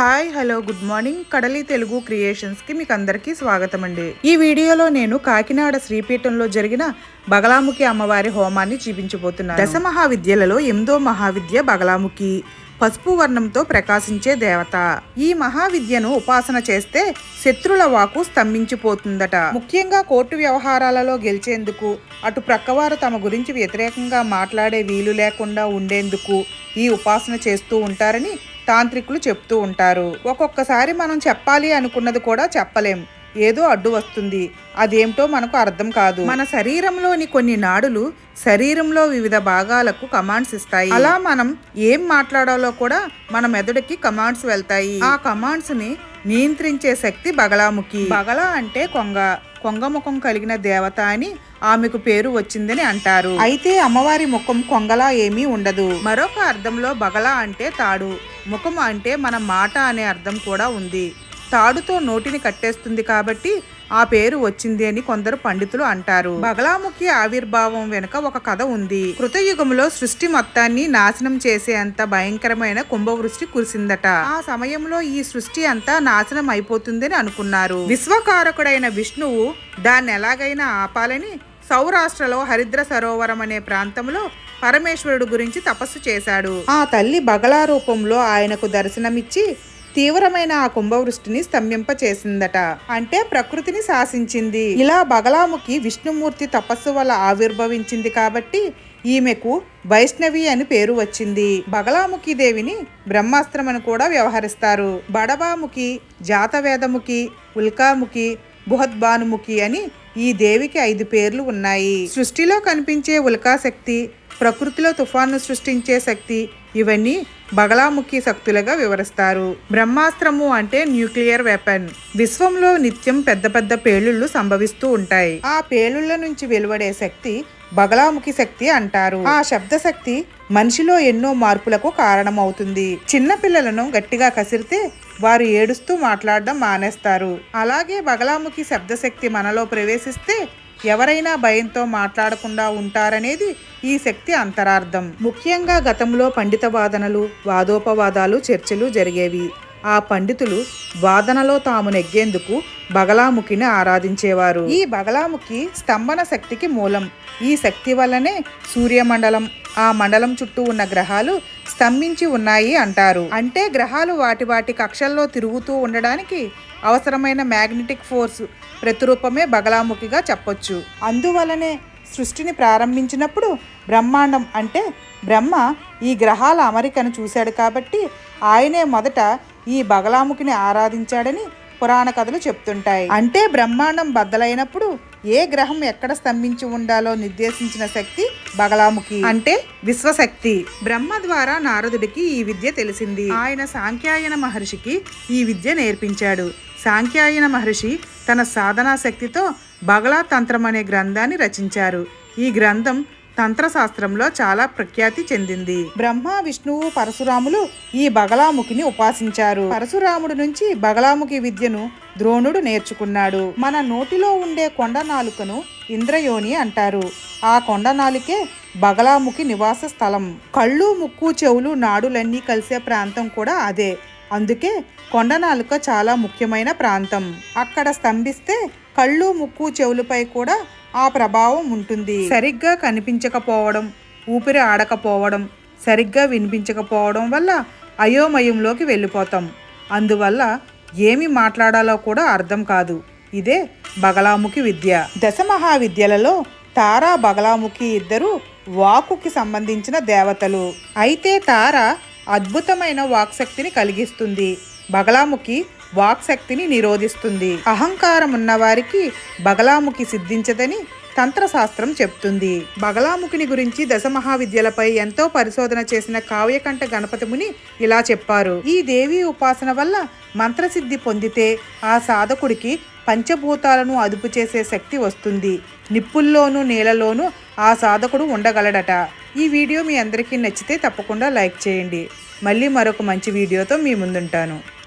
Hi hello good morning కడలి తెలుగు క్రియేషన్స్కి మీకు అందరికీ స్వాగతం అండి ఈ వీడియోలో నేను కాకినాడ శ్రీపీఠంలో జరిగిన బగలాముఖి అమ్మవారి హోమాన్ని చూపించబోతున్నాను. దశ మహావిద్యలలో ఎనిమిదో మహావిద్య బగలాముఖి పసుపు వర్ణంతో ప్రకాశించే దేవత. ఈ మహావిద్యను ఉపాసన చేస్తే శత్రుల వాకు స్తంభించిపోతుందట. ముఖ్యంగా కోర్టు వ్యవహారాలలో గెలిచేందుకు అటు ప్రక్కవారు తమ గురించి వ్యతిరేకంగా మాట్లాడే వీలు లేకుండా ఉండేందుకు ఈ ఉపాసన చేస్తూ ఉంటారని తాంత్రికులు చెప్తూ ఉంటారు. ఒక్కొక్కసారి మనం చెప్పాలి అనుకున్నది కూడా చెప్పలేం. ఏదో అడ్డు వస్తుంది. అదేమిటో మనకు అర్థం కాదు. మన శరీరంలోని కొన్ని నాడులు శరీరంలో వివిధ భాగాలకు కమాండ్స్ ఇస్తాయి. అలా మనం ఏం మాట్లాడాలో కూడా మన మెదడుకి కమాండ్స్ వెళ్తాయి. ఆ కమాండ్స్ని నియంత్రించే శక్తి బగలాముఖి బగల అంటే కొంగ. కొంగ ముఖం కలిగిన దేవత అని ఆమెకు పేరు వచ్చిందని అంటారు. అయితే అమ్మవారి ముఖం కొంగలా ఏమీ ఉండదు. మరొక అర్థంలో బగల అంటే తాడు. ముఖం అంటే మన మాట అనే అర్థం కూడా ఉంది. తాడుతో నోటిని కట్టేస్తుంది కాబట్టి ఆ పేరు వచ్చింది అని కొందరు పండితులు అంటారు. బగలాముఖి ఆవిర్భావం వెనుక ఒక కథ ఉంది. కృతయుగంలో సృష్టి మొత్తాన్ని నాశనం చేసేంత భయంకరమైన కుంభవృష్టి కురిసిందట. ఆ సమయంలో ఈ సృష్టి అంతా నాశనం అయిపోతుందని అనుకున్నారు. విశ్వకారకుడైన విష్ణువు దాన్ని ఎలాగైనా ఆపాలని సౌరాష్ట్రలో హరిద్ర సరోవరం అనే ప్రాంతంలో పరమేశ్వరుడు గురించి తపస్సు చేశాడు. ఆ తల్లి బగలా రూపంలో ఆయనకు దర్శనమిచ్చి తీవ్రమైన ఆ కుంభవృష్టిని స్తంభింపచేసిందట. అంటే ప్రకృతిని శాసించింది. ఇలా బగలాముఖి విష్ణుమూర్తి తపస్సు వల్ల ఆవిర్భవించింది కాబట్టి ఈమెకు వైష్ణవి అని పేరు వచ్చింది. బగలాముఖి దేవిని బ్రహ్మాస్త్రం అని కూడా వ్యవహరిస్తారు. బడబాముఖి జాతవేదముఖి ఉల్కాముఖి బృహద్భానుముఖి అని ఈ దేవికి ఐదు పేర్లు ఉన్నాయి. సృష్టిలో కనిపించే ఉల్కా శక్తి ప్రకృతిలో తుఫాను సృష్టించే శక్తి ఇవన్నీ బగలాముఖి శక్తులుగా వివరిస్తారు. బ్రహ్మాస్త్రము అంటే న్యూక్లియర్ వెపన్. విశ్వంలో నిత్యం పెద్ద పెద్ద పేలుళ్ళు సంభవిస్తూ ఉంటాయి. ఆ పేలుళ్ళ నుంచి వెలువడే శక్తి బగలాముఖి శక్తి అంటారు. ఆ శబ్ద శక్తి మనిషిలో ఎన్నో మార్పులకు కారణమవుతుంది. చిన్నపిల్లలను గట్టిగా కసిరితే వారు ఏడుస్తూ మాట్లాడడం మానేస్తారు. అలాగే బగలాముఖి శబ్దశక్తి మనలో ప్రవేశిస్తే ఎవరైనా భయంతో మాట్లాడకుండా ఉంటారనేది ఈ శక్తి అంతరార్థం. ముఖ్యంగా గతంలో పండిత వాదనలు వాదోపవాదాలు చర్చలు జరిగేవి. ఆ పండితులు వాదనలో తాము నెగ్గేందుకు బగలాముఖిని ఆరాధించేవారు. ఈ బగలాముఖి స్తంభన శక్తికి మూలం. ఈ శక్తి వల్లనే సూర్యమండలం ఆ మండలం చుట్టూ ఉన్న గ్రహాలు స్తంభించి ఉన్నాయి అంటారు. అంటే గ్రహాలు వాటి వాటి కక్షల్లో తిరుగుతూ ఉండడానికి అవసరమైన మ్యాగ్నెటిక్ ఫోర్స్ ప్రతిరూపమే బగలాముఖిగా చెప్పొచ్చు. అందువలనే సృష్టిని ప్రారంభించినప్పుడు బ్రహ్మాండం అంటే బ్రహ్మ ఈ గ్రహాల అమరికను చూశాడు కాబట్టి ఆయనే మొదట ఈ బగలాముఖిని ఆరాధించాడని పురాణ కథలు చెప్తుంటాయి. అంటే బ్రహ్మాండం బద్దలైనప్పుడు ఏ గ్రహం ఎక్కడ స్తంభించి ఉండాలో నిర్దేశించిన శక్తి బగలాముఖి. అంటే విశ్వశక్తి. బ్రహ్మ ద్వారా నారదుడికి ఈ విద్య తెలిసింది. ఆయన సాంఖ్యాయన మహర్షికి ఈ విద్య నేర్పించాడు. సాంఖ్యాయన మహర్షి తన సాధనా శక్తితో బగలా తంత్రం అనే గ్రంథాన్ని రచించారు. ఈ గ్రంథం తంత్రశాస్త్రంలో చాలా ప్రఖ్యాతి చెందింది. బ్రహ్మ విష్ణువు పరశురాములు ఈ బగలాముఖిని ఉపాసించారు. పరశురాముడు నుంచి బగలాముఖి విద్యను ద్రోణుడు నేర్చుకున్నాడు. మన నోటిలో ఉండే కొండ నాలుకను ఇంద్రయోని అంటారు. ఆ కొండ నాలుకే బగలాముఖి నివాస స్థలం. కళ్ళు ముక్కు చెవులు నాడులన్నీ కలిసే ప్రాంతం కూడా అదే. అందుకే కొండనాలుక చాలా ముఖ్యమైన ప్రాంతం. అక్కడ స్తంభిస్తే కళ్ళు ముక్కు చెవులపై కూడా ఆ ప్రభావం ఉంటుంది. సరిగ్గా కనిపించకపోవడం ఊపిరి ఆడకపోవడం సరిగ్గా వినిపించకపోవడం వల్ల అయోమయంలోకి వెళ్ళిపోతాం. అందువల్ల ఏమి మాట్లాడాలో కూడా అర్థం కాదు. ఇదే బగలాముఖి విద్య. దశ మహావిద్యలలో తారా బగలాముఖి ఇద్దరు వాకుకి సంబంధించిన దేవతలు. అయితే తార అద్భుతమైన వాక్శక్తిని కలిగిస్తుంది. బగలాముఖి వాక్శక్తిని నిరోధిస్తుంది. అహంకారం ఉన్నవారికి బగలాముఖి సిద్ధించదని తంత్రశాస్త్రం చెప్తుంది. బగలాముఖిని గురించి దశ మహావిద్యలపై ఎంతో పరిశోధన చేసిన కావ్యకంఠ గణపతి ముని ఇలా చెప్పారు. ఈ దేవి ఉపాసన వల్ల మంత్రసిద్ధి పొందితే ఆ సాధకుడికి పంచభూతాలను అదుపు చేసే శక్తి వస్తుంది. నిప్పుల్లోనూ నీళ్ళలోనూ ఆ సాధకుడు ఉండగలడట. ఈ వీడియో మీ అందరికీ నచ్చితే తప్పకుండా లైక్ చేయండి. మళ్ళీ మరొక మంచి వీడియోతో మీ ముందుంటాను.